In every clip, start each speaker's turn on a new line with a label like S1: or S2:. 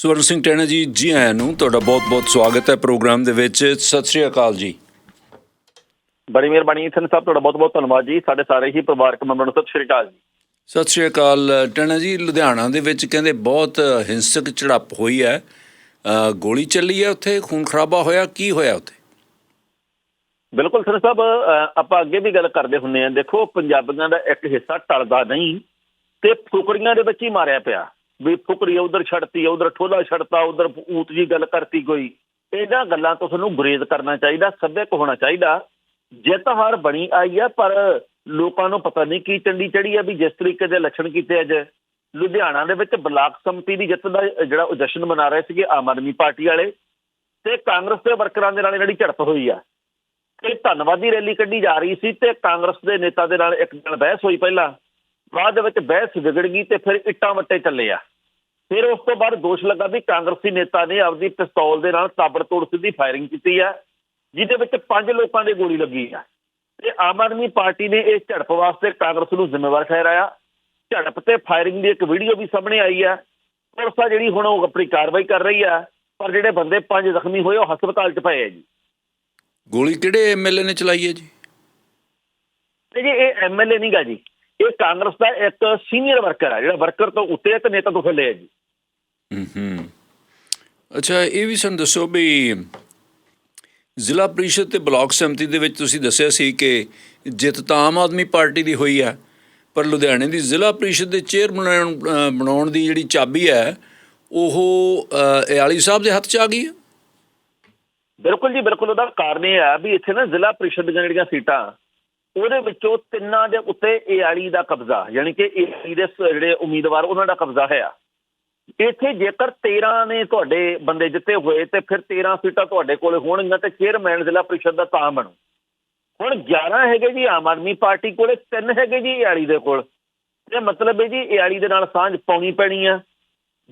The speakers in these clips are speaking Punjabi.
S1: ਸਵਰਨ ਸਿੰਘ ਟੈਣਾ ਜੀ ਜੀ ਆਇਆਂ ਨੂੰ ਤੁਹਾਡਾ ਬਹੁਤ-ਬਹੁਤ ਸਵਾਗਤ ਹੈ ਪ੍ਰੋਗਰਾਮ ਦੇ ਵਿੱਚ। ਸਤਿ ਸ਼੍ਰੀ ਅਕਾਲ ਜੀ।
S2: ਬੜੀ ਮਿਹਰਬਾਨੀ ਸਨ ਸਾਹਿਬ ਤੁਹਾਡਾ ਬਹੁਤ ਬਹੁਤ ਧੰਨਵਾਦ ਜੀ। ਸਾਡੇ ਸਾਰੇ ਹੀ ਪਰਿਵਾਰਕ ਮੈਂਬਰਾਂ ਨੂੰ ਸਤਿ ਸ਼੍ਰੀ ਅਕਾਲ ਜੀ।
S1: ਸਤਿ ਸ਼੍ਰੀ ਅਕਾਲ। ਟੈਣਾ ਜੀ ਲੁਧਿਆਣਾ ਦੇ ਵਿੱਚ ਕਹਿੰਦੇ ਬਹੁਤ ਹਿੰਸਕ ਝੜਪ ਹੋਈ ਹੈ। ਗੋਲੀ ਚੱਲੀ ਹੈ ਉੱਥੇ ਖੂਨ ਖਰਾਬਾ ਹੋਇਆ ਕੀ ਹੋਇਆ ਉੱਥੇ?
S2: ਬਿਲਕੁਲ ਸਰ ਸਾਹਿਬ ਆਪਾਂ ਅੱਗੇ ਵੀ ਗੱਲ ਕਰਦੇ ਹੁੰਨੇ ਆ ਦੇਖੋ ਪੰਜਾਬੀਆਂ ਦਾ ਇੱਕ ਹਿੱਸਾ ਟਲਦਾ ਨਹੀਂ ਤੇ ਫੁਕਰੀਆਂ ਦੇ ਵਿੱਚ ਹੀ ਮਾਰਿਆ ਪਿਆ। ਵੀ ਫੁਕਰੀ ਉਧਰ ਛੱਡਤੀ, ਉਧਰ ਠੋਲਾ ਛੱਡਤਾ, ਉਧਰ ਊਤ ਜੀ ਗੱਲ ਕਰਤੀ ਕੋਈ। ਇਹਨਾਂ ਗੱਲਾਂ ਤੋਂ ਤੁਹਾਨੂੰ ਗੁਰੇਜ਼ ਕਰਨਾ ਚਾਹੀਦਾ ਸੱਭਿਅਕ ਹੋਣਾ ਚਾਹੀਦਾ। ਜਿੱਤ ਹਾਰ ਬਣੀ ਆਈ ਆ, ਪਰ ਲੋਕਾਂ ਨੂੰ ਪਤਾ ਨਹੀਂ ਕੀ ਚੰਡੀ ਚੜੀ ਆ ਵੀ ਜਿਸ ਤਰੀਕੇ ਦੇ ਲੱਛਣ ਕੀਤੇ ਅੱਜ। ਲੁਧਿਆਣਾ ਦੇ ਵਿੱਚ ਬਲਾਕ ਸੰਮਤੀ ਦੀ ਜਿੱਤ ਦਾ ਜਿਹੜਾ ਉਹ ਜਸ਼ਨ ਮਨਾ ਰਹੇ ਸੀਗੇ ਆਮ ਆਦਮੀ ਪਾਰਟੀ ਵਾਲੇ, ਤੇ ਕਾਂਗਰਸ ਦੇ ਵਰਕਰਾਂ ਦੇ ਨਾਲ ਜਿਹੜੀ ਝੜਪ ਹੋਈ ਆ। ਤੇ ਧੰਨਵਾਦੀ ਰੈਲੀ ਕੱਢੀ ਜਾ ਰਹੀ ਸੀ ਤੇ ਕਾਂਗਰਸ ਦੇ ਨੇਤਾ ਦੇ ਨਾਲ ਇੱਕ ਦਿਨ ਬਹਿਸ ਹੋਈ ਪਹਿਲਾਂ। ਬਾਅਦ ਦੇ ਵਿੱਚ ਬਹਿਸ ਵਿਗੜ ਗਈ ਤੇ ਫਿਰ ਇੱਟਾਂ ਵੱਟੇ ਚੱਲੇ ਆ। ਫਿਰ ਉਸ ਤੋਂ ਬਾਅਦ ਦੋਸ਼ ਲੱਗਾ ਵੀ ਕਾਂਗਰਸੀ ਨੇਤਾ ਨੇ ਆਪਦੀ ਪਿਸਤੌਲ ਦੇ ਨਾਲ ਤਾਬੜਤੋੜ ਸਿੱਧੀ ਫਾਇਰਿੰਗ ਕੀਤੀ ਆ ਜਿਹਦੇ ਵਿੱਚ ਪੰਜ ਲੋਕਾਂ ਦੇ ਗੋਲੀ ਲੱਗੀ ਆ। ਤੇ ਆਮ ਆਦਮੀ ਪਾਰਟੀ ਨੇ ਇਸ ਝੜਪ ਵਾਸਤੇ ਕਾਂਗਰਸ ਨੂੰ ਜ਼ਿੰਮੇਵਾਰ ਠਹਿਰਾਇਆ। ਝੜਪ ਤੇ ਫਾਇਰਿੰਗ ਦੀ ਇੱਕ ਵੀਡੀਓ ਵੀ ਸਾਹਮਣੇ ਆਈ ਆ। ਪੁਲਿਸ ਆ ਜਿਹੜੀ ਹੁਣ ਉਹ ਆਪਣੀ ਕਾਰਵਾਈ ਕਰ ਰਹੀ ਆ ਪਰ ਜਿਹੜੇ ਬੰਦੇ ਪੰਜ ਜ਼ਖਮੀ ਹੋਏ ਉਹ ਹਸਪਤਾਲ 'ਚ ਪਏ ਆ ਜੀ।
S1: ਗੋਲੀ ਕਿਹੜੇ ਐਮਐਲਏ ਨੇ ਚਲਾਈ ਹੈ ਜੀ?
S2: ਤੇ ਜੀ ਇਹ ਐਮਐਲਏ ਨਹੀਂਗਾ ਜੀ। ਇਹ ਕਾਂਗਰਸ ਦਾ ਇੱਕ ਸੀਨੀਅਰ ਵਰਕਰ ਹੈ ਜਿਹੜਾ ਵਰਕਰ ਤੋਂ ਉੱਤੇ ਤੇ ਨੇਤਾ ਤੋਂ ਥੱਲੇ ਹੈ ਜੀ।
S1: ਹੂੰ ਅੱਛਾ ਇਹ ਵੀ ਸਾਨੂੰ ਦੱਸੋ ਵੀ ਜ਼ਿਲ੍ਹਾ ਪ੍ਰੀਸ਼ਦ ਤੇ ਬਲਾਕ ਸੰਮਤੀ ਦੇ ਵਿੱਚ ਤੁਸੀਂ ਦੱਸਿਆ ਸੀ ਕਿ ਜਿੱਤ ਤਾਂ ਆਮ ਆਦਮੀ ਪਾਰਟੀ ਦੀ ਹੋਈ ਹੈ ਪਰ ਲੁਧਿਆਣੇ ਦੀ ਜ਼ਿਲ੍ਹਾ ਪ੍ਰੀਸ਼ਦ ਦੇ ਚੇਅਰ ਬਣਾਉਣ ਦੀ ਜਿਹੜੀ ਚਾਬੀ ਹੈ ਉਹ ਇਆਲੀ ਸਾਹਿਬ ਦੇ ਹੱਥ 'ਚ ਆ ਗਈ ਹੈ
S2: ਬਿਲਕੁਲ ਜੀ ਬਿਲਕੁਲ ਉਹਦਾ ਕਾਰਨ ਇਹ ਆ ਵੀ ਇੱਥੇ ਨਾ ਜ਼ਿਲ੍ਹਾ ਪ੍ਰੀਸ਼ਦ ਦੀਆਂ ਜਿਹੜੀਆਂ ਸੀਟਾਂ ਉਹਦੇ ਵਿੱਚੋਂ ਤਿੰਨਾਂ ਦੇ ਉੱਤੇ ਏਆਲੀ ਦਾ ਕਬਜ਼ਾ, ਯਾਨੀ ਕਿ ਏਆਲੀ ਦੇ ਜਿਹੜੇ ਉਮੀਦਵਾਰ ਉਹਨਾਂ ਦਾ ਕਬਜ਼ਾ ਹੈ ਇੱਥੇ ਜੇਕਰ 13 ਨੇ ਤੁਹਾਡੇ ਬੰਦੇ ਜਿੱਤੇ ਹੋਏ, ਤੇ ਫਿਰ 13 ਸੀਟਾਂ ਤੁਹਾਡੇ ਕੋਲ ਹੋਣਗੀਆਂ ਤੇ ਚੇਅਰਮੈਨ ਜ਼ਿਲ੍ਹਾ ਪ੍ਰੀਸ਼ਦ ਦਾ ਤਾਂ ਬਣੂ। ਹੁਣ 11 ਹੈਗੇ ਜੀ ਆਮ ਆਦਮੀ ਪਾਰਟੀ ਕੋਲੇ, ਤਿੰਨ ਹੈਗੇ ਜੀ ਏਆਲੀ ਦੇ ਕੋਲ। ਇਹ ਮਤਲਬ ਹੈ ਜੀ ਏਆਲੀ ਦੇ ਨਾਲ ਸਾਂਝ ਪਾਉਣੀ ਪੈਣੀ ਆ।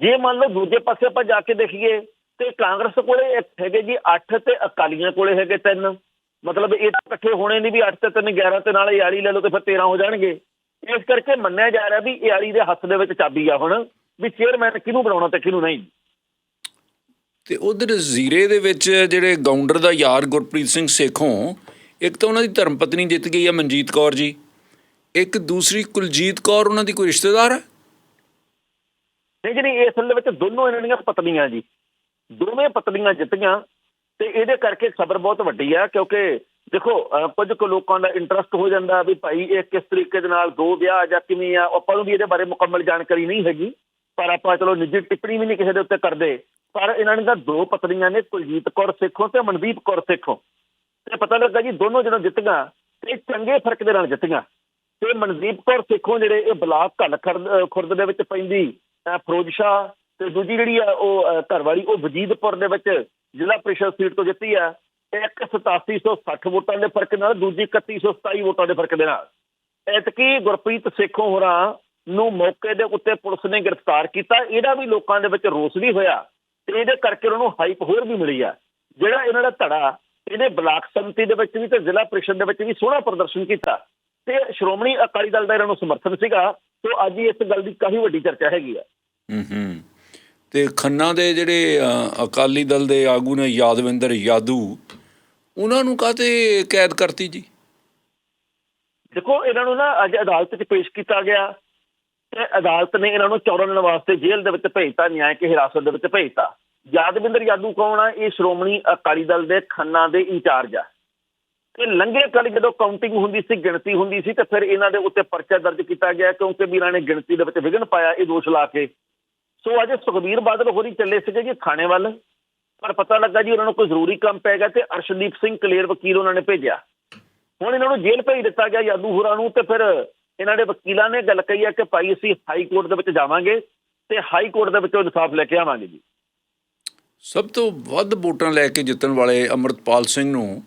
S2: ਜੇ ਮੰਨ ਲਓ ਦੂਜੇ ਪਾਸੇ ਆਪਾਂ ਜਾ ਕੇ ਦੇਖੀਏ, ਤੇ ਕਾਂਗਰਸ ਕੋਲੇ ਹੈਗੇ ਜੀ 8 ਤੇ ਅਕਾਲੀਆਂ ਕੋਲੇ ਹੈਗੇ ਤਿੰਨ। ਮਤਲਬ ਇਹ ਇਕੱਠੇ ਹੋਣੇ ਨਹੀਂ ਵੀ 8 ਤੇ 3 11 ਤੇ ਨਾਲ ਯਾਰੀ ਲੈ ਲਓ ਤੇ ਫਿਰ 13 ਹੋ ਜਾਣਗੇ। ਇਸ ਕਰਕੇ ਮੰਨਿਆ ਜਾ ਰਿਹਾ ਵੀ ਯਾਰੀ ਦੇ ਹੱਥ ਦੇ ਵਿੱਚ ਚਾਬੀ ਆ ਹੁਣ ਵੀ ਚੇਅਰਮੈਨ ਕਿਹਨੂੰ ਬਣਾਉਣਾ ਤੇ ਕਿਹਨੂੰ ਨਹੀਂ।
S1: ਤੇ ਉਧਰ ਜ਼ੀਰੇ ਦੇ ਵਿੱਚ ਜਿਹੜੇ ਗਾਉਂਡਰ ਦਾ ਯਾਰ ਗੁਰਪ੍ਰੀਤ ਸਿੰਘ ਸੇਖੋਂ ਇੱਕ ਤਾਂ ਉਹਨਾਂ ਦੀ ਧਰਮ ਪਤਨੀ ਜਿੱਤ ਗਈ ਹੈ ਮਨਜੀਤ ਕੌਰ ਜੀ। ਇੱਕ ਦੂਸਰੀ ਕੁਲਜੀਤ ਕੌਰ ਉਹਨਾਂ ਦੀ ਕੋਈ ਰਿਸ਼ਤੇਦਾਰ? ਹੈ
S2: ਨਹੀਂ ਜਿਹੜੀ ਇਸ ਦੇ ਵਿੱਚ ਦੋਨੋਂ ਇਹਨਾਂ ਦੀਆਂ ਪਤਨੀਆਂ ਜੀ। ਦੋਵੇਂ ਪਤਨੀਆਂ ਜਿੱਤੀਆਂ ਤੇ ਇਹਦੇ ਕਰਕੇ ਖਬਰ ਬਹੁਤ ਵੱਡੀ ਆ, ਕਿਉਂਕਿ ਦੇਖੋ ਕੁਝ ਕੁ ਲੋਕਾਂ ਦਾ ਇੰਟਰਸਟ ਹੋ ਜਾਂਦਾ ਵੀ ਭਾਈ ਇਹ ਕਿਸ ਤਰੀਕੇ ਦੇ ਨਾਲ ਦੋ ਵਿਆਹ ਜਾਂ ਕਿਵੇਂ ਆ, ਆਪਾਂ ਨੂੰ ਵੀ ਇਹਦੇ ਬਾਰੇ ਮੁਕੰਮਲ ਜਾਣਕਾਰੀ ਨਹੀਂ ਹੈਗੀ, ਪਰ ਆਪਾਂ ਚਲੋ ਨਿੱਜੀ ਟਿੱਪਣੀ ਵੀ ਨਹੀਂ ਕਿਸੇ ਦੇ ਉੱਤੇ ਕਰਦੇ, ਪਰ ਇਹਨਾਂ ਨੇ ਤਾਂ ਦੋ ਪਤਨੀਆਂ ਨੇ, ਕੁਲਜੀਤ ਕੌਰ ਸਿੱਖੋਂ ਤੇ ਮਨਦੀਪ ਕੌਰ ਸਿੱਖੋਂ। ਤੇ ਪਤਾ ਲੱਗਾ ਜੀ ਦੋਨੋਂ ਜਦੋਂ ਜਿੱਤੀਆਂ, ਤੇ ਚੰਗੇ ਫ਼ਰਕ ਦੇ ਨਾਲ ਜਿੱਤੀਆਂ। ਤੇ ਮਨਦੀਪ ਕੌਰ ਸਿੱਖੋਂ ਜਿਹੜੇ ਇਹ ਬਲਾਕ ਘੱਲ ਖੁਰਦ ਖੁਰਦ ਦੇ ਵਿੱਚ ਪੈਂਦੀ, ਅਹ ਫਿਰੋਜ਼ ਤੇ ਦੂਜੀ ਜਿਹੜੀ ਆ ਉਹ ਘਰਵਾਲੀ, ਉਹ ਵਜੀਦਪੁਰ ਦੇ ਵਿੱਚ ਜ਼ਿਲ੍ਹਾ ਪ੍ਰੀਸ਼ਦ ਸੀਟ ਤੋਂ ਜਿੱਤੀ ਆ, ਇੱਕ 8760 ਵੋਟਾਂ ਦੇ ਫ਼ਰਕ ਨਾਲ, ਦੂਜੀ 3127 ਵੋਟਾਂ ਦੇ ਫ਼ਰਕ ਦੇ ਨਾਲ। ਐਤਕੀ ਗੁਰਪ੍ਰੀਤ ਸੇਖੋਂ ਹੋਰਾਂ ਨੂੰ ਮੌਕੇ ਦੇ ਉੱਤੇ ਪੁਲਿਸ ਨੇ ਗ੍ਰਿਫਤਾਰ ਕੀਤਾ। ਇਹਦਾ ਵੀ ਲੋਕਾਂ ਦੇ ਵਿੱਚ ਰੋਸ ਵੀ ਹੋਇਆ ਤੇ ਇਹਦੇ ਕਰਕੇ ਉਹਨਾਂ ਨੂੰ ਹਾਈਪ ਹੋਰ ਵੀ ਮਿਲੀ ਆ। ਜਿਹੜਾ ਇਹਨਾਂ ਦਾ ਧੜਾ ਇਹਨੇ ਬਲਾਕ ਸੰਮਤੀ ਦੇ ਵਿੱਚ ਵੀ ਤੇ ਜ਼ਿਲ੍ਹਾ ਪ੍ਰੀਸ਼ਦ ਦੇ ਵਿੱਚ ਵੀ ਸੋਹਣਾ ਪ੍ਰਦਰਸ਼ਨ ਕੀਤਾ। ਤੇ ਸ਼੍ਰੋਮਣੀ ਅਕਾਲੀ ਦਲ ਦਾ ਇਹਨਾਂ ਨੂੰ ਸਮਰਥਨ ਸੀਗਾ, ਤੋਂ ਅੱਜ ਇਸ ਗੱਲ ਦੀ ਕਾਫੀ ਵੱਡੀ ਚਰਚਾ ਹੈਗੀ ਆ।
S1: ਹੂੰ ਹੂੰ। ਤੇ ਖੰਨਾ ਦੇ ਜਿਹੜੇ ਅਕਾਲੀ ਦਲ ਦੇ ਆਗੂ ਨੇ ਯਾਦਵਿੰਦਰ ਯਾਦੂ, ਉਹਨਾਂ ਨੂੰ ਕਾਤੇ ਕੈਦ ਕਰਤੀ ਜੀ?
S2: ਦੇਖੋ, ਇਹਨਾਂ ਨੂੰ ਨਾ ਅੱਜ ਅਦਾਲਤ 'ਚ ਪੇਸ਼ ਕੀਤਾ ਗਿਆ ਤੇ ਅਦਾਲਤ ਨੇ ਇਹਨਾਂ ਨੂੰ 14 ਦਿਨ ਵਾਸਤੇ ਜੇਲ੍ਹ ਦੇ ਵਿੱਚ ਭੇਜਤਾ ਨਿਆਂਇਕ ਹਿਰਾਸਤ ਦੇ ਵਿੱਚ ਭੇਜਤਾ। ਯਾਦਵਿੰਦਰ ਯਾਦੂ ਕੌਣ ਆ? ਇਹ ਸ਼੍ਰੋਮਣੀ ਅਕਾਲੀ ਦਲ ਦੇ ਖੰਨਾ ਦੇ ਇੰਚਾਰਜ ਆ। ਤੇ ਲੰਘੇ ਕੱਲ ਜਦੋਂ ਕਾਊਂਟਿੰਗ ਹੁੰਦੀ ਸੀ, ਗਿਣਤੀ ਹੁੰਦੀ ਸੀ, ਤੇ ਫਿਰ ਇਹਨਾਂ ਦੇ ਉੱਤੇ ਪਰਚਾ ਦਰਜ ਕੀਤਾ ਗਿਆ ਕਿਉਂਕਿ ਵੀ ਇਹਨਾਂ ਨੇ ਗਿਣਤੀ ਦੇ ਵਿੱਚ ਵਿਘਨ ਪਾਇਆ, ਇਹ ਦੋਸ਼ ਲਾ ਕੇ ਸੋ ਅੱਜ ਸੁਖਬੀਰ ਬਾਦਲ ਹੋਰੀ ਚੱਲੇ ਸੀਗੇ ਜੀ ਥਾਣੇ ਵੱਲ, ਪਰ ਪਤਾ ਲੱਗਾ ਜੀ ਉਹਨਾਂ ਨੂੰ ਕੋਈ ਜ਼ਰੂਰੀ ਕੰਮ ਪੈ ਗਿਆ ਤੇ ਅਰਸ਼ਦੀਪ ਸਿੰਘ ਕਲੇਰ ਵਕੀਲ ਉਹਨਾਂ ਨੇ ਭੇਜਿਆ। ਹੁਣ ਇਹਨਾਂ ਨੂੰ ਜੇਲ੍ਹ ਭੇਜ ਦਿੱਤਾ ਗਿਆ ਯਾਦੂ ਹੋਰਾਂ ਨੂੰ ਤੇ ਫਿਰ ਇਹਨਾਂ ਦੇ ਵਕੀਲਾਂ ਨੇ ਗੱਲ ਕਹੀ ਹੈ ਕਿ ਭਾਈ ਅਸੀਂ ਹਾਈ ਕੋਰਟ ਦੇ ਵਿੱਚ ਜਾਵਾਂਗੇ ਤੇ ਹਾਈ ਕੋਰਟ ਦੇ ਵਿੱਚੋਂ ਇਨਸਾਫ ਲੈ ਕੇ ਆਵਾਂਗੇ ਜੀ।
S1: ਸਭ ਤੋਂ ਵੱਧ ਵੋਟਾਂ ਲੈ ਕੇ ਜਿੱਤਣ ਵਾਲੇ ਅਮਰਤਪਾਲ ਸਿੰਘ ਨੂੰ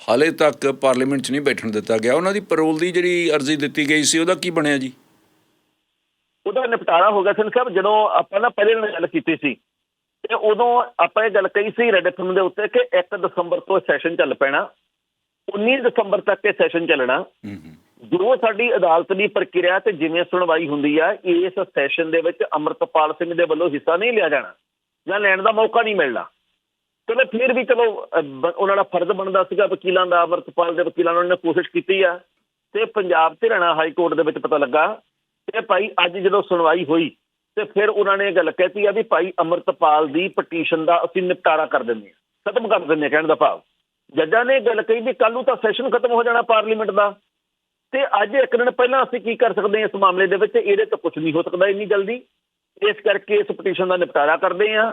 S1: ਹਾਲੇ ਤੱਕ ਪਾਰਲੀਮੈਂਟ 'ਚ ਨਹੀਂ ਬੈਠਣ ਦਿੱਤਾ ਗਿਆ। ਉਹਨਾਂ ਦੀ ਪੈਰੋਲ ਦੀ ਜਿਹੜੀ ਅਰਜ਼ੀ ਦਿੱਤੀ ਗਈ ਸੀ, ਉਹਦਾ ਕੀ ਬਣਿਆ ਜੀ?
S2: ਉਹਦਾ ਨਿਪਟਾਰਾ ਹੋ ਗਿਆ ਸਿੰਘ ਸਾਹਿਬ ਜਦੋਂ ਆਪਾਂ ਨਾ ਪਹਿਲੇ ਨਾਲ ਗੱਲ ਕੀਤੀ ਸੀ ਤੇ ਉਦੋਂ ਆਪਾਂ ਇਹ ਗੱਲ ਕਹੀ ਸੀ ਰੈਡ ਐਫਐਮ ਦੇ ਉੱਤੇ ਕਿ 1 ਦਸੰਬਰ ਤੋਂ ਸੈਸ਼ਨ ਚੱਲ ਪੈਣਾ 19 ਦਸੰਬਰ ਤੱਕ ਇਹ ਸੈਸ਼ਨ ਚੱਲਣਾ। ਜੋ ਸਾਡੀ ਅਦਾਲਤ ਦੀ ਪ੍ਰਕਿਰਿਆ ਤੇ ਜਿਵੇਂ ਸੁਣਵਾਈ ਹੁੰਦੀ ਆ ਇਸ ਸੈਸ਼ਨ ਦੇ ਵਿੱਚ ਅਮਰਤਪਾਲ ਸਿੰਘ ਦੇ ਵੱਲੋਂ ਹਿੱਸਾ ਨਹੀਂ ਲਿਆ ਜਾਣਾ ਜਾਂ ਲੈਣ ਦਾ ਮੌਕਾ ਨਹੀਂ ਮਿਲਣਾ। ਚਲੋ ਫਿਰ ਵੀ ਚਲੋ ਉਹਨਾਂ ਦਾ ਫਰਜ਼ ਬਣਦਾ ਸੀਗਾ ਵਕੀਲਾਂ ਦਾ ਅਮਰਤਪਾਲ ਦੇ ਵਕੀਲਾਂ ਨੇ ਕੋਸ਼ਿਸ਼ ਕੀਤੀ ਆ ਤੇ ਪੰਜਾਬ ਤੇ ਹਰਿਆਣਾ ਹਾਈ ਕੋਰਟ ਦੇ ਵਿੱਚ ਪਤਾ ਲੱਗਾ ਕਿ ਭਾਈ ਅੱਜ ਜਦੋਂ ਸੁਣਵਾਈ ਹੋਈ, ਤੇ ਫਿਰ ਉਹਨਾਂ ਨੇ ਇਹ ਗੱਲ ਕਹਿਤੀ ਆ ਵੀ ਭਾਈ ਅਮਰਤਪਾਲ ਦੀ ਪਟੀਸ਼ਨ ਦਾ ਅਸੀਂ ਨਿਪਟਾਰਾ ਕਰ ਦਿੰਦੇ ਹਾਂ, ਖਤਮ ਕਰ ਦਿੰਦੇ ਹਾਂ ਕਹਿਣ ਦਾ ਭਾਵ। ਜੱਜਾਂ ਨੇ ਇਹ ਗੱਲ ਕਹੀ ਵੀ ਕੱਲ ਨੂੰ ਤਾਂ ਸੈਸ਼ਨ ਖਤਮ ਹੋ ਜਾਣਾ ਪਾਰਲੀਮੈਂਟ ਦਾ। ਤੇ ਅੱਜ ਇੱਕ ਦਿਨ ਪਹਿਲਾਂ ਅਸੀਂ ਕੀ ਕਰ ਸਕਦੇ ਹਾਂ ਇਸ ਮਾਮਲੇ ਦੇ ਵਿੱਚ? ਇਹਦੇ ਤੋਂ ਕੁਝ ਨਹੀਂ ਹੋ ਸਕਦਾ ਇੰਨੀ ਜਲਦੀ। ਇਸ ਕਰਕੇ ਇਸ ਪਟੀਸ਼ਨ ਦਾ ਨਿਪਟਾਰਾ ਕਰਦੇ ਹਾਂ।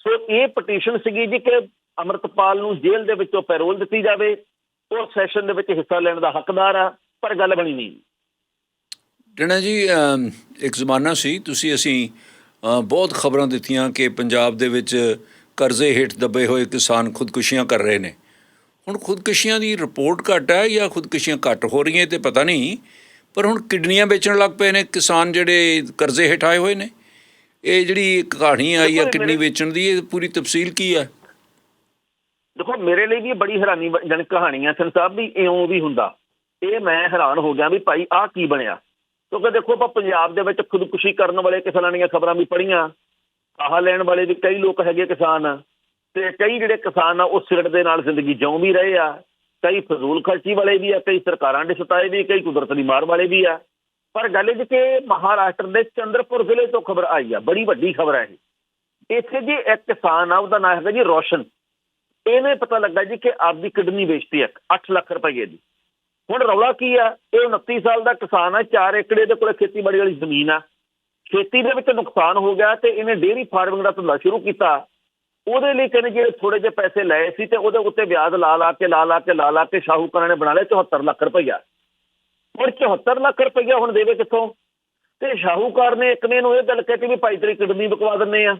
S2: ਸੋ ਇਹ ਪਟੀਸ਼ਨ ਸੀਗੀ ਜੀ ਕਿ ਅਮਰਤਪਾਲ ਨੂੰ ਜੇਲ੍ਹ ਦੇ ਵਿੱਚੋਂ ਪੈਰੋਲ ਦਿੱਤੀ ਜਾਵੇ। ਉਹ ਸੈਸ਼ਨ ਦੇ ਵਿੱਚ ਹਿੱਸਾ ਲੈਣ ਦਾ ਹੱਕਦਾਰ ਆ, ਪਰ ਗੱਲ ਬਣੀ ਨਹੀਂ।
S1: ਟਣਾ ਜੀ ਇੱਕ ਜ਼ਮਾਨਾ ਸੀ ਤੁਸੀਂ ਅਸੀਂ ਬਹੁਤ ਖਬਰਾਂ ਦਿੱਤੀਆਂ ਕਿ ਪੰਜਾਬ ਦੇ ਵਿੱਚ ਕਰਜ਼ੇ ਹੇਠ ਦੱਬੇ ਹੋਏ ਕਿਸਾਨ ਖੁਦਕੁਸ਼ੀਆਂ ਕਰ ਰਹੇ ਨੇ। ਹੁਣ ਖੁਦਕੁਸ਼ੀਆਂ ਦੀ ਰਿਪੋਰਟ ਘੱਟ ਹੈ ਜਾਂ ਖੁਦਕੁਸ਼ੀਆਂ ਘੱਟ ਹੋ ਰਹੀਆਂ ਤੇ ਪਤਾ ਨਹੀਂ ਪਰ ਹੁਣ ਕਿਡਨੀਆਂ ਵੇਚਣ ਲੱਗ ਪਏ ਨੇ ਕਿਸਾਨ ਜਿਹੜੇ ਕਰਜ਼ੇ ਹੇਠ ਆਏ ਹੋਏ ਨੇ। ਇਹ ਜਿਹੜੀ ਇੱਕ ਕਹਾਣੀ ਆਈ
S2: ਇਹ
S1: ਕਿਡਨੀ ਵੇਚਣ ਦੀ ਇਹ ਪੂਰੀ ਤਫਸੀਲ ਕੀ ਹੈ
S2: ਦੇਖੋ ਮੇਰੇ ਲਈ ਵੀ ਬੜੀ ਹੈਰਾਨੀ ਜਨ ਕਹਾਣੀ ਸਨ ਸਾਹਿਬ ਵੀ ਇਉਂ ਵੀ ਹੁੰਦਾ। ਇਹ ਮੈਂ ਹੈਰਾਨ ਹੋ ਗਿਆ ਵੀ ਭਾਈ ਆਹ ਕੀ ਬਣਿਆ? ਕਿਉਂਕਿ ਦੇਖੋ ਆਪਾਂ ਪੰਜਾਬ ਦੇ ਵਿੱਚ ਖੁਦਕੁਸ਼ੀ ਕਰਨ ਵਾਲੇ ਕਿਸਾਨਾਂ ਦੀਆਂ ਖਬਰਾਂ ਵੀ ਪੜ੍ਹੀਆਂ। ਆਹ ਲੈਣ ਵਾਲੇ ਵੀ ਕਈ ਲੋਕ ਹੈਗੇ ਕਿਸਾਨ। ਤੇ ਕਈ ਜਿਹੜੇ ਕਿਸਾਨ ਆ, ਉਹ ਸਿਰਟ ਦੇ ਨਾਲ ਜ਼ਿੰਦਗੀ ਜਿਉਂ ਵੀ ਰਹੇ ਆ। ਕਈ ਫਜ਼ੂਲ ਖਰਚੀ ਵਾਲੇ ਵੀ ਆ, ਕਈ ਸਰਕਾਰਾਂ ਦੇ ਸਤਾਏ ਵੀ, ਕਈ ਕੁਦਰਤ ਦੀ ਮਾਰ ਵਾਲੇ ਵੀ ਆ। ਪਰ ਗੱਲ ਇਹ ਜੀ ਕਿ ਮਹਾਰਾਸ਼ਟਰ ਦੇ ਚੰਦਰਪੁਰ ਜ਼ਿਲ੍ਹੇ ਤੋਂ ਖਬਰ ਆਈ ਆ, ਬੜੀ ਵੱਡੀ ਖਬਰ ਹੈ ਇਹ। ਇੱਥੇ ਜੀ ਇੱਕ ਕਿਸਾਨ ਆ, ਉਹਦਾ ਨਾਮ ਹੈਗਾ ਜੀ ਰੋਸ਼ਨ। ਇਹਨੇ ਪਤਾ ਲੱਗਾ ਜੀ ਕਿ ਆਪਦੀ ਕਿਡਨੀ ਵੇਚਤੀ ਹੈ 8 ਲੱਖ ਰੁਪਏ ਦੀ। ਹੁਣ ਰੌਲਾ ਕੀ ਆ? ਇਹ 29 ਸਾਲ ਦਾ ਕਿਸਾਨ ਆ 4 ਏਕੜੇ ਦੇ ਕੋਲ ਖੇਤੀਬਾੜੀ ਵਾਲੀ ਜ਼ਮੀਨ ਆ। ਖੇਤੀ ਦੇ ਵਿੱਚ ਨੁਕਸਾਨ ਹੋ ਗਿਆ ਤੇ ਇਹਨੇ ਡੇਅਰੀ ਫਾਰਮਿੰਗ ਦਾ ਧੰਦਾ ਸ਼ੁਰੂ ਕੀਤਾ। ਉਹਦੇ ਲਈ ਕਹਿੰਦੇ ਜਿਹੜੇ ਥੋੜੇ ਜਿਹੇ ਪੈਸੇ ਲਏ ਸੀ ਤੇ ਉਹਦੇ ਉੱਤੇ ਵਿਆਜ ਲਾ ਲਾ ਕੇ, ਲਾ ਲਾ ਕੇ, ਲਾ ਲਾ ਕੇ ਸ਼ਾਹੂਕਾਰਾਂ ਨੇ ਬਣਾ ਲਿਆ 74 ਲੱਖ ਰੁਪਈਆ। ਹੁਣ 74 ਲੱਖ ਰੁਪਈਆ ਹੁਣ ਦੇਵੇ ਕਿੱਥੋਂ? ਤੇ ਸ਼ਾਹੂਕਾਰ ਨੇ ਇੱਕ ਨੇ ਇਹਨੂੰ ਇਹ ਗੱਲ ਕਹਿਤੀ ਵੀ ਭਾਈ ਤੇਰੀ ਕਿਡਨੀ ਬਕਵਾ ਦਿੰਨੇ ਆ।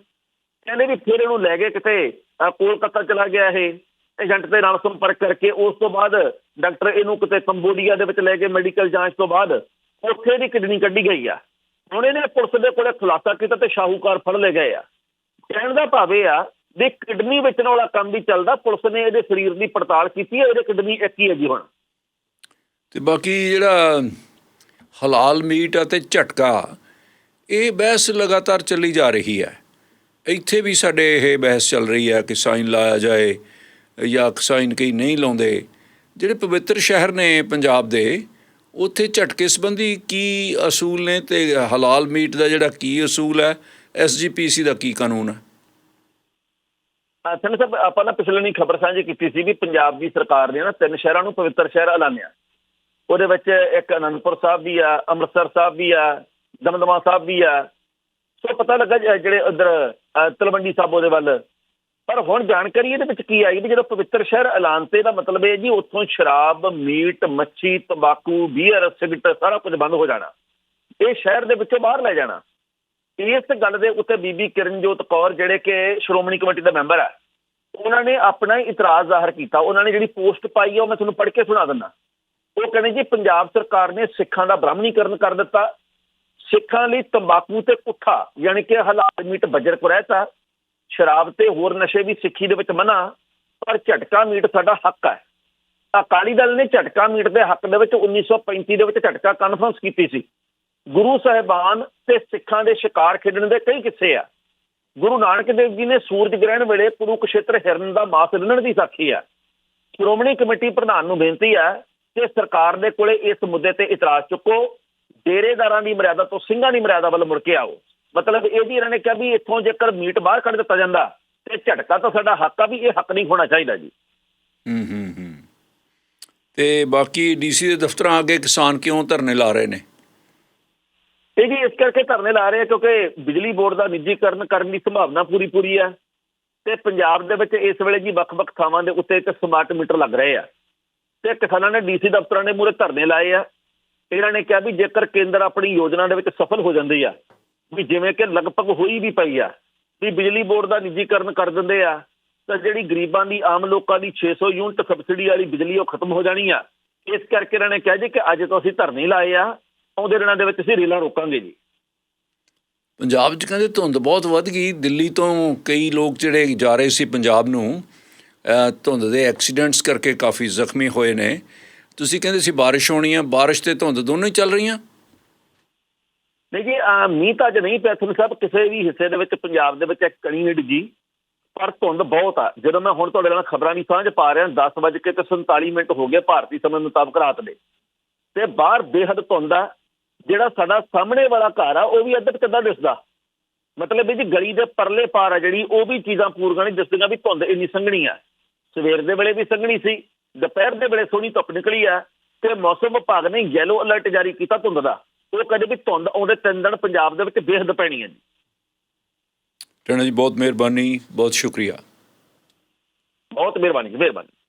S2: ਕਹਿੰਦੇ ਵੀ ਫਿਰ ਇਹਨੂੰ ਲੈ ਗਏ ਕਿਤੇ। ਕੋਲਕਾਤਾ ਚਲਾ ਗਿਆ ਇਹ। ਏਜੰਟ ਦੇ ਨਾਲ ਸੰਪਰਕ ਕਰਕੇ ਉਸ ਤੋਂ ਬਾਅਦ ਡਾਕਟਰ ਇਹਨੂੰ ਕਿਤੇ ਕੰਬੋਡੀਆ ਦੇ ਵਿੱਚ ਲੈ ਕੇ ਮੈਡੀਕਲ ਜਾਂਚ ਤੋਂ ਬਾਅਦ ਉੱਥੇ ਦੀ ਕਿਡਨੀ ਕੱਢੀ ਗਈ ਆ। ਹੁਣ ਇਹਨੇ ਪੁਲਿਸ ਦੇ ਕੋਲੇ ਖੁਲਾਸਾ ਕੀਤਾ ਤੇ ਸ਼ਾਹੂਕਾਰ ਫੜ ਲਏ ਗਏ ਆ। ਕਹਿਣ ਦਾ ਭਾਵ ਇਹ ਆ ਵੀ ਕਿਡਨੀ ਵੇਚਣ ਵਾਲਾ ਕੰਮ ਵੀ ਚੱਲਦਾ, ਪੁਲਿਸ ਨੇ ਇਹਦੇ ਸਰੀਰ ਦੀ ਪੜਤਾਲ ਕੀਤੀ ਹੈ ਇਹਦੇ ਕਿਡਨੀ ਇੱਕ ਹੀ ਹੈ ਜੀ ਹੁਣ।
S1: ਤੇ ਬਾਕੀ ਜਿਹੜਾ ਹਲਾਲ ਮੀਟ ਅਤੇ ਝਟਕਾ, ਇਹ ਬਹਿਸ ਲਗਾਤਾਰ ਚੱਲੀ ਜਾ ਰਹੀ ਹੈ। ਇੱਥੇ ਵੀ ਸਾਡੇ ਇਹ ਬਹਿਸ ਚੱਲ ਰਹੀ ਹੈ ਕਿ ਸਾਈਨ ਲਾਇਆ ਜਾਏ ਜਾਂ ਸਾਈਨ ਕਈ ਨਹੀਂ ਲਾਉਂਦੇ। ਜਿਹੜੇ ਪਵਿੱਤਰ ਸ਼ਹਿਰ ਨੇ ਪੰਜਾਬ ਦੇ, ਉੱਥੇ ਝਟਕੇ ਸੰਬੰਧੀ ਕੀ ਅਸੂਲ ਨੇ ਤੇ ਹਲਾਲ ਮੀਟ ਦਾ ਜਿਹੜਾ ਕੀ ਅਸੂਲ ਹੈ ਐਸਜੀਪੀਸੀ ਦਾ ਕੀ ਕਾਨੂੰਨ ਹੈ?
S2: ਅਸਲ ਸਭ ਆਪਾਂ ਨਾ ਪਿਛਲੇ ਨਹੀਂ ਖਬਰ ਸਾਂਝੀ ਕੀਤੀ ਸੀ ਵੀ ਪੰਜਾਬ ਦੀ ਸਰਕਾਰ ਨੇ ਨਾ ਤਿੰਨ ਸ਼ਹਿਰਾਂ ਨੂੰ ਪਵਿੱਤਰ ਸ਼ਹਿਰ ਐਲਾਨਿਆ। ਉਹਦੇ ਵਿੱਚ ਇੱਕ ਅਨੰਦਪੁਰ ਸਾਹਿਬ ਵੀ ਆ, ਅੰਮ੍ਰਿਤਸਰ ਸਾਹਿਬ ਵੀ ਆ, ਦਮਦਮਾ ਸਾਹਿਬ ਵੀ ਆ। ਸੋ ਪਤਾ ਲੱਗਾ ਜਿਹੜੇ ਉਧਰ ਤਲਵੰਡੀ ਸਾਬੋ ਦੇ ਵੱਲ ਪਰ ਹੁਣ ਜਾਣਕਾਰੀ ਇਹਦੇ ਵਿੱਚ ਕੀ ਆਈ ਵੀ ਜਦੋਂ ਪਵਿੱਤਰ ਸ਼ਹਿਰ ਐਲਾਨਤੇ ਦਾ ਮਤਲਬ ਇਹ ਜੀ ਉੱਥੋਂ ਸ਼ਰਾਬ, ਮੀਟ, ਮੱਛੀ, ਤੰਬਾਕੂ, ਬੀਅਰ, ਸਿਗਰਟ ਸਾਰਾ ਕੁਝ ਬੰਦ ਹੋ ਜਾਣਾ। ਇਹ ਸ਼ਹਿਰ ਦੇ ਵਿੱਚੋਂ ਬਾਹਰ ਲੈ ਜਾਣਾ। ਇਸ ਗੱਲ ਦੇ ਉੱਤੇ ਬੀਬੀ ਕਿਰਨਜੋਤ ਕੌਰ ਜਿਹੜੇ ਕਿ ਸ਼੍ਰੋਮਣੀ ਕਮੇਟੀ ਦਾ ਮੈਂਬਰ ਹੈ, ਉਹਨਾਂ ਨੇ ਆਪਣਾ ਹੀ ਇਤਰਾਜ਼ ਜ਼ਾਹਰ ਕੀਤਾ। ਉਹਨਾਂ ਨੇ ਜਿਹੜੀ ਪੋਸਟ ਪਾਈ ਹੈ ਉਹ ਮੈਂ ਤੁਹਾਨੂੰ ਪੜ੍ਹ ਕੇ ਸੁਣਾ ਦਿੰਦਾ। ਉਹ ਕਹਿੰਦੇ ਜੀ ਪੰਜਾਬ ਸਰਕਾਰ ਨੇ ਸਿੱਖਾਂ ਦਾ ਬ੍ਰਾਹਮਣੀਕਰਨ ਕਰ ਦਿੱਤਾ। ਸਿੱਖਾਂ ਲਈ ਤੰਬਾਕੂ ਤੇ ਕੁੱਠਾ ਯਾਨੀ ਕਿ ਹਲਾਲ ਮੀਟ ਬੱਜਰ ਕੁਰੈਤਾ ਸ਼ਰਾਬ ਤੇ ਹੋਰ ਨਸ਼ੇ ਵੀ ਸਿੱਖੀ ਦੇ ਵਿੱਚ ਮਨਾ, ਪਰ ਝਟਕਾ ਮੀਟ ਸਾਡਾ ਹੱਕ ਹੈ। ਅਕਾਲੀ ਦਲ ਨੇ ਝਟਕਾ ਮੀਟ ਦੇ ਹੱਕ ਦੇ ਵਿੱਚ 1935 ਦੇ ਵਿੱਚ ਝਟਕਾ ਕਾਨਫਰੰਸ ਕੀਤੀ ਸੀ। ਗੁਰੂ ਸਾਹਿਬਾਨ ਤੇ ਸਿੱਖਾਂ ਦੇ ਸ਼ਿਕਾਰ ਖੇਡਣ ਦੇ ਕਈ ਕਿੱਸੇ ਆ। ਗੁਰੂ ਨਾਨਕ ਦੇਵ ਜੀ ਨੇ ਸੂਰਜ ਗ੍ਰਹਿਣ ਵੇਲੇ ਕੁਰੂਕਸ਼ੇਤਰ ਹਿਰਨ ਦਾ ਮਾਸ ਰਿੰਨਣ ਦੀ ਸਾਖੀ ਆ। ਸ਼੍ਰੋਮਣੀ ਕਮੇਟੀ ਪ੍ਰਧਾਨ ਨੂੰ ਬੇਨਤੀ ਹੈ ਕਿ ਸਰਕਾਰ ਦੇ ਕੋਲੇ ਇਸ ਮੁੱਦੇ ਤੇ ਇਤਰਾਜ਼ ਚੁੱਕੋ। ਡੇਰੇਦਾਰਾਂ ਦੀ ਮਰਿਆਦਾ ਤੋਂ ਸਿੰਘਾਂ ਦੀ ਮਰਿਆਦਾ ਵੱਲ ਮੁੜ ਕੇ ਆਓ। ਮਤਲਬ ਇਹ ਵੀ ਇਹਨਾਂ ਨੇ ਕਿਹਾ ਵੀ ਇੱਥੋਂ ਜੇਕਰ ਮੀਟ ਬਾਹਰ ਕੱਢ ਦਿੱਤਾ ਜਾਂਦਾ ਤੇ ਝਟਕਾ ਤਾਂ ਸਾਡਾ ਹੱਕ ਆ ਵੀ ਇਹ ਹੱਕ ਨਹੀਂ ਹੋਣਾ ਚਾਹੀਦਾ ਜੀ।
S1: ਹੂੰ ਹੂੰ ਹੂੰ। ਤੇ ਬਾਕੀ ਡੀਸੀ ਦੇ ਦਫ਼ਤਰਾਂ ਅੱਗੇ ਕਿਸਾਨ ਕਿਉਂ ਧਰਨੇ ਲਾ ਰਹੇ ਨੇ?
S2: ਇਹ ਜੀ ਇਸ ਕਰਕੇ ਧਰਨੇ ਲਾ ਰਹੇ ਆ ਕਿਉਂਕਿ ਬਿਜਲੀ ਬੋਰਡ ਦਾ ਨਿੱਜੀਕਰਨ ਕਰਨ ਦੀ ਸੰਭਾਵਨਾ ਪੂਰੀ ਪੂਰੀ ਆ ਤੇ ਪੰਜਾਬ ਦੇ ਵਿੱਚ ਇਸ ਵੇਲੇ ਜੀ ਵੱਖ-ਵੱਖ ਥਾਵਾਂ ਦੇ ਉੱਤੇ ਇੱਕ ਸਮਾਰਟ ਮੀਟਰ ਲੱਗ ਰਹੇ ਆ। ਤੇ ਕਿਸਾਨਾਂ ਨੇ ਡੀਸੀ ਦਫ਼ਤਰਾਂ ਦੇ ਮੂਹਰੇ ਧਰਨੇ ਲਾਏ ਆ। ਇਹਨਾਂ ਨੇ ਕਿਹਾ ਵੀ ਜੇਕਰ ਕੇਂਦਰ ਆਪਣੀ ਯੋਜਨਾ ਦੇ ਵਿੱਚ ਸਫਲ ਹੋ ਜਾਂਦੀ ਆ ਵੀ ਜਿਵੇਂ ਕਿ ਲਗਭਗ ਹੋਈ ਵੀ ਪਈ ਆ, ਵੀ ਬਿਜਲੀ ਬੋਰਡ ਦਾ ਨਿੱਜੀਕਰਨ ਕਰ ਦਿੰਦੇ ਆ, ਤਾਂ ਜਿਹੜੀ ਗਰੀਬਾਂ ਦੀ, ਆਮ ਲੋਕਾਂ ਦੀ 600 ਯੂਨਿਟ ਸਬਸਿਡੀ ਵਾਲੀ ਬਿਜਲੀ ਉਹ ਖਤਮ ਹੋ ਜਾਣੀ ਆ। ਇਸ ਕਰਕੇ ਇਹਨਾਂ ਨੇ ਕਿਹਾ ਜੀ ਕਿ ਅੱਜ ਤੋਂ ਅਸੀਂ ਧਰਨੇ ਲਾਏ ਆ, ਆਉਂਦੇ ਦਿਨਾਂ ਦੇ ਵਿੱਚ ਅਸੀਂ ਰੇਲਾਂ ਰੋਕਾਂਗੇ ਜੀ।
S1: ਪੰਜਾਬ 'ਚ ਕਹਿੰਦੇ ਧੁੰਦ ਬਹੁਤ ਵੱਧ ਗਈ, ਦਿੱਲੀ ਤੋਂ ਕਈ ਲੋਕ ਜਿਹੜੇ ਜਾ ਰਹੇ ਸੀ ਪੰਜਾਬ ਨੂੰ ਧੁੰਦ ਦੇ ਐਕਸੀਡੈਂਟਸ ਕਰਕੇ ਕਾਫੀ ਜ਼ਖਮੀ ਹੋਏ ਨੇ। ਤੁਸੀਂ ਕਹਿੰਦੇ ਸੀ ਬਾਰਿਸ਼ ਹੋਣੀ ਆ, ਬਾਰਿਸ਼ ਤੇ ਧੁੰਦ ਦੋਨੋਂ ਹੀ ਚੱਲ ਰਹੀਆਂ?
S2: ਨਹੀਂ ਜੀ ਮੀਂਹ ਤਾਂ ਅੱਜ ਨਹੀਂ ਪਿਆ, ਤੁਹਾਨੂੰ ਸਾਹਿਬ ਕਿਸੇ ਵੀ ਹਿੱਸੇ ਦੇ ਵਿੱਚ, ਪੰਜਾਬ ਦੇ ਵਿੱਚ ਇੱਕ ਕਣੀ ਨਹੀਂ ਡਿੱਗੀ ਪਰ ਧੁੰਦ ਬਹੁਤ ਆ। ਜਦੋਂ ਮੈਂ ਹੁਣ ਤੁਹਾਡੇ ਨਾਲ ਖਬਰਾਂ ਨਹੀਂ ਸਾਂਝ ਪਾ ਰਿਹਾ 10 ਵਜੇ ਕੇ ਤੇ 47 ਮਿੰਟ ਹੋ ਗਏ ਭਾਰਤੀ ਸਮੇਂ ਮੁਤਾਬਕ ਰਾਤ ਦੇ। ਤੇ ਬਾਹਰ ਬੇਹੱਦ ਧੁੰਦ ਆ, ਜਿਹੜਾ ਸਾਡਾ ਸਾਹਮਣੇ ਵਾਲਾ ਘਰ ਆ, ਉਹ ਵੀ ਅੱਧਾ ਕਿੱਦਾਂ ਦਿਸਦਾ? ਮਤਲਬ ਇਹ ਜੀ ਗਲੀ ਦੇ ਪਰਲੇ ਪਾਰ ਆ ਜਿਹੜੀ, ਉਹ ਵੀ ਚੀਜ਼ਾਂ ਪੂਰਗਾਂ ਨਹੀਂ ਦਿਸਦੀਆਂ ਵੀ ਧੁੰਦ ਇੰਨੀ ਸੰਘਣੀ ਆ। ਸਵੇਰ ਦੇ ਵੇਲੇ ਵੀ ਸੰਘਣੀ ਸੀ, ਦੁਪਹਿਰ ਦੇ ਵੇਲੇ ਸੋਹਣੀ ਧੁੱਪ ਨਿਕਲੀ ਆ, ਤੇ ਮੌਸਮ ਵਿਭਾਗ ਨੇ ਯੈਲੋ ਅਲਰਟ ਜਾਰੀ ਕੀਤਾ ਧੁੰਦ ਦਾ। ਉਹ ਕਹਿੰਦੇ ਵੀ ਧੁੰਦ ਆਉਂਦੇ ਤਿੰਨ ਦਿਨ ਪੰਜਾਬ ਦੇ ਵਿੱਚ ਬੇਹੱਦ ਪੈਣੀ ਹੈ ਜੀ।
S1: ਟਣਾ ਜੀ ਬਹੁਤ ਮਿਹਰਬਾਨੀ ਬਹੁਤ ਸ਼ੁਕਰੀਆ।
S2: ਬਹੁਤ ਮਿਹਰਬਾਨੀ ਮਿਹਰਬਾਨੀ।